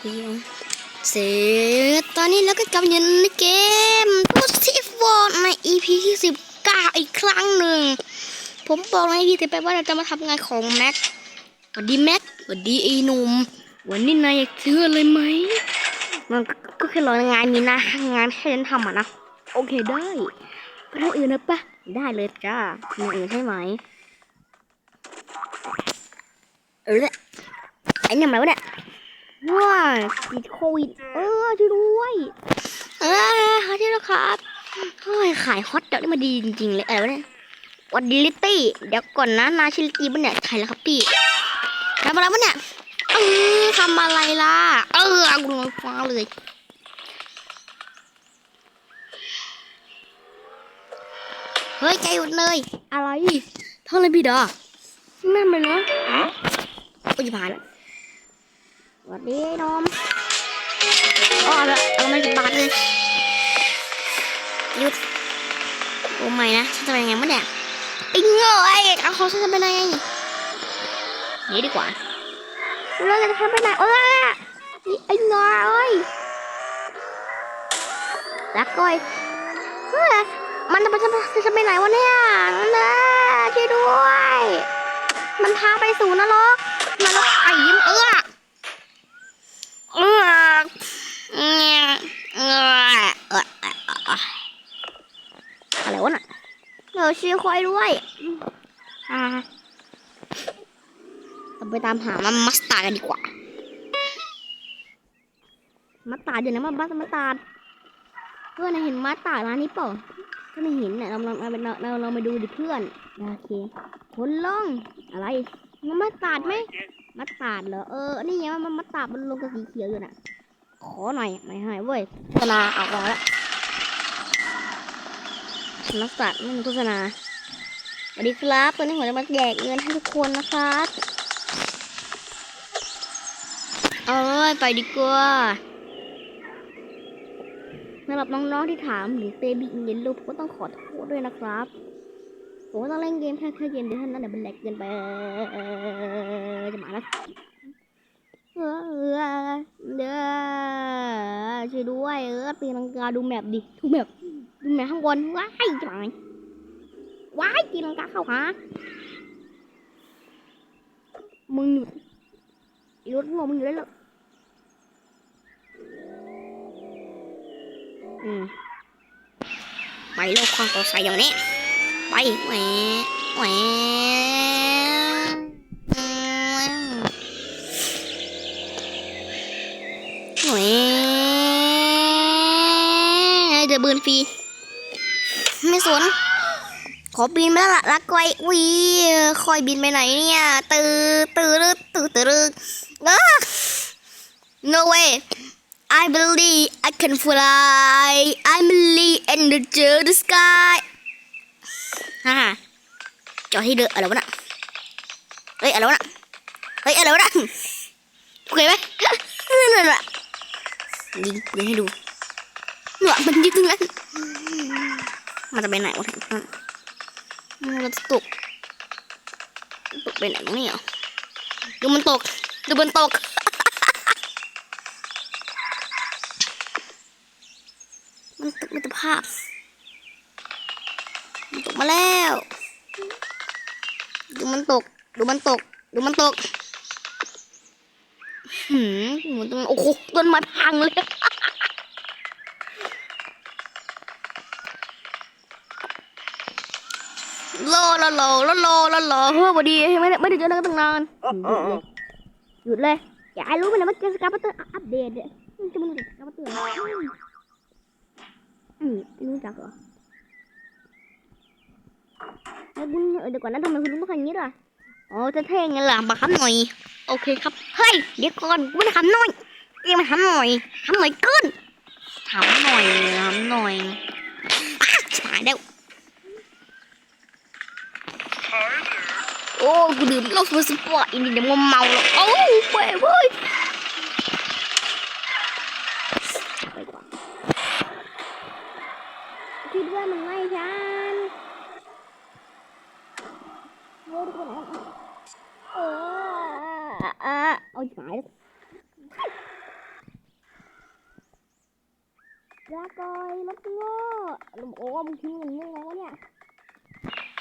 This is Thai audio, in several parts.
เสร็จตอนนี้เราก็กำลังอยู่ในเกมตัวซีฟอร์ใน EP ที่สิบเก้าอีกครั้งหนึ่ง ผมบอกใน EP ที่ไปว่าเราจะมาทำงานของแม็กสวัสดีแม็กสวัสดีไอ้หนุ่มวันนี้นายอยากซื้ออะไรไหมมันก็แค่รองานมีหน้างานให้ฉันทำอะนะ โอเคได้ไปทางอื่นนะปะได้เลยจ้ามีอย่างอื่นใช่ไหมเออเนี่ยไอ้เนี่ยอะไรวะเนี่ย ว้ายติดโควิด เออช่วยด้วยเออขอที่แล้วครับเฮ้ยขายฮอตดอกนี่มาดีจริงๆเลยอะไรวะเนี่ยวันดิลิตี้เดี๋ยวก่อนนะนาชิลิตี้มันเนี่ยใช่แล้วครับพี่ทำอะไรวะเนี่ยเออทำอะไรล่ะ เออเอากูลงฟ้าเลยเฮ้ยใจหยุดเลย อะไรท่องอะไรพี่ดอนั่นมันเนาะโอ้ยผ่านแล้วส วัสดีไอ้นมอ๋อแล้วเอาไม่สิบบาทเลยหยุดโอ้ไม่นะฉันจะไปยังไงวะเนี่ยไอ้เงยเอาเขาฉันจะไปไหนหนี่ดีกว่าเราจะทำไปไหนเออไอ้เงยเอ้ยรักก้อยเฮ้ยมันจะไปจะจะไปไหนวะเนี่ยนั่นนะช่วยด้วย มันพาไปสู่นรกนรกไอ้ยิ้มเออเออเออเออเออ อะไรวะน่ะเราชื่อคอยด้วย อ่าเราไปตามหามันมัสตาร์ดกันดีกว่า มัสตาร์ดอยู่ไหนมาบัสมัสตาร์ดเพื่อนน่ะเห็นมัสตาร์ดร้านนี้เปล่าก็ไม่เห็นน่ะเราเราเราเราเรามาดูดิเพื่อนโอเคคนล่องอะไรมันมัสตาร์ดไหมมัสตาร์ดเหรอเออนี่ไงมันมัสตาร์ดมันลงกับสีเขียวอยู่น่ะ ขอหน่อยไม่ให้เว้ยโฆษณาเอามาแล้ วมัสตาร์ไม่มีโฆษณาสวัสดีครับตอนนี้ผมจะมาแจกเงินให้ทุกคนนะครับเอ้ยไปดีกว่าสำหรับน้องๆที่ถามหรือเตบิอินเยนลูกผมก็ต้องขอโทษด้วยนะครับผมก็ต้องเล่นเกมแค่แค่เกมเดียวเท่านั้นเดี๋ยวมันแหลกเกินไปจะมาแล้วเออเออเด้อช่วยด้วยเออตีลังกาดูแมปดิดูแมป ดูแมปข้างบนว้ายจังว้ายตีลังกาเข้าหามึงหยุดไอ้รถงงมึงอยู่ได้หรออืมไปโลกความสดใสอย่างนี้ ไปแหวแหวแหวเดี๋ยวบืนฟรี ไม่สน ขอบินไปแล้วล่ะรักไว้อุ้ยคอยบินไปไหนเนี่ยตื่ตื่นตื่ตื่นเออ no way I believe I can fly I'm really in the the sky ฮ่าจอที่เดืออะไรวะน่ะเฮ้ยอะไรวะน่ะเฮ้ยอะไรวะน่ะโอเคไหมนั่นแหละยิงปืนให้ดูหนวดมันยิงตรงนั้น มันจะไปไหนวะเนี่ยมันจะตกตกไปไหนตรงนี้เหรอดูมันตกดูมันตกมันตกมิตรภาพมันตกมาแล้ว ดูมันตก ดูมันตก ดูมันตกหืมหมุนโอ้โหต้นไม้พังเลย โลโลโลโลโลโลโลเฮ้ยพอดีไม่ได้ไม่ได้เจอกันตั้งนานหยุดเลยหยุดเลยอย่าให้รู้ไปเลยว่าเกมสกาปัตเตอร์อัปเดตเนี่ยมันจะมันสกาปัตเตอร์อืมไม่รู้จักเหรอแล้วคุณเออเดี๋ยวก่อนนะทำไมคุณลุงต้องทำอย่างนี้ด้วยอ๋อจะเท่งไงล่ะมาทำหน่อย โอเคครับ เฮ้ย เดี๋ยวก่อนกูไม่ได้ทำหน่อยเอ็งมาทำหน่อยทำหน่อยเกินทำหน่อยทำหน่อยอะชิบหายแล้ว โอ้กูดื่มเหล้าฟูสปอร์ตอีนี่เดี๋ยวมันเมาแล้วโอ้เว้ยเว้ยคิดว่ามันไล่ฉันโอ้ทุกคนเออเออเอาหายแล้วลากอยรถโง่โอ้มึงทิ้งเงินยังไงวะเนี่ย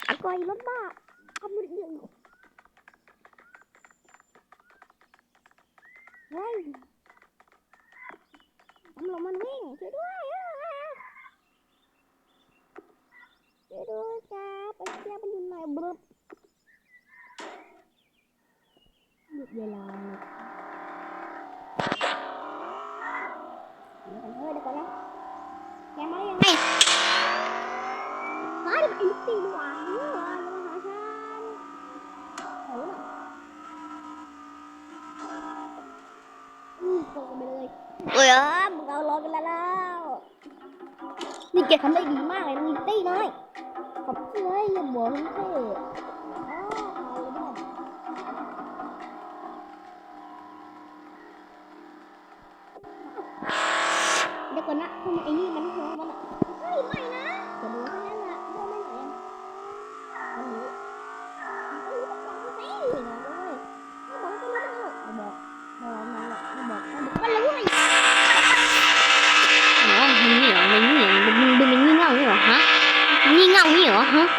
อากอยรถบ้า ทำมือเดือดเฮ้ยตำรวจมันวิ่งช่วยด้วยอะช่ว เลยเอ้ยอะมึงเอารอกันแล้วนี่แกทำได้ดีมากเลยมึงตีน้อยขอบคุณเลยอย่าบอกมึงเท่อ๋อเดี๋ยวก่อนนะทำไมไอ้นี่มันหัวมันอะไม่ไม่นะ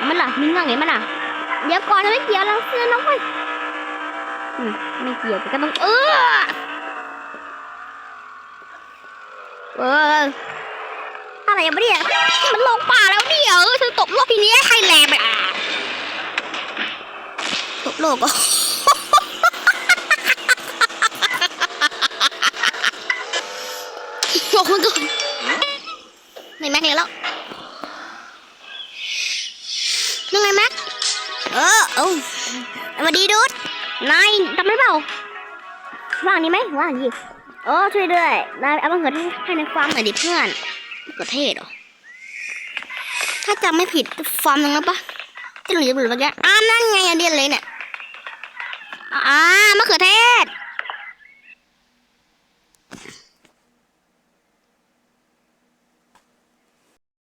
มันล่ะงี่เง่าไงมันล่ะ เดี๋ยวก่อนนะไม่เกี่ยวเราเสื้อน้องเว้ยอืมไม่เกี่ยวแต่ก็ต้องเออเอออะไรอย่างเงี้ยมันลงป่าแล้วเนี่ยเออเธอตกโลกทีนี้ไทยแลนด์ไปอะตกโลกอะบอกมันก่อนไม่แม็กเลยแล้วยังไงแม็กเออเออมาดีดูดนายจำได้เปล่าว่างนี้ไหมว่างดิโอ้ช่วยด้วยนายเอามะเขือเทศให้ในฟาร์มหน่อยดิเพื่อนกระเทศเหรอถ้าจำไม่ผิดฟาร์มนึงแล้วปะที่หนูจะบอกเมื่อกี้อ่านั่นไงอันเดียนเลยเนี่ยอ่ามะเขือเทศ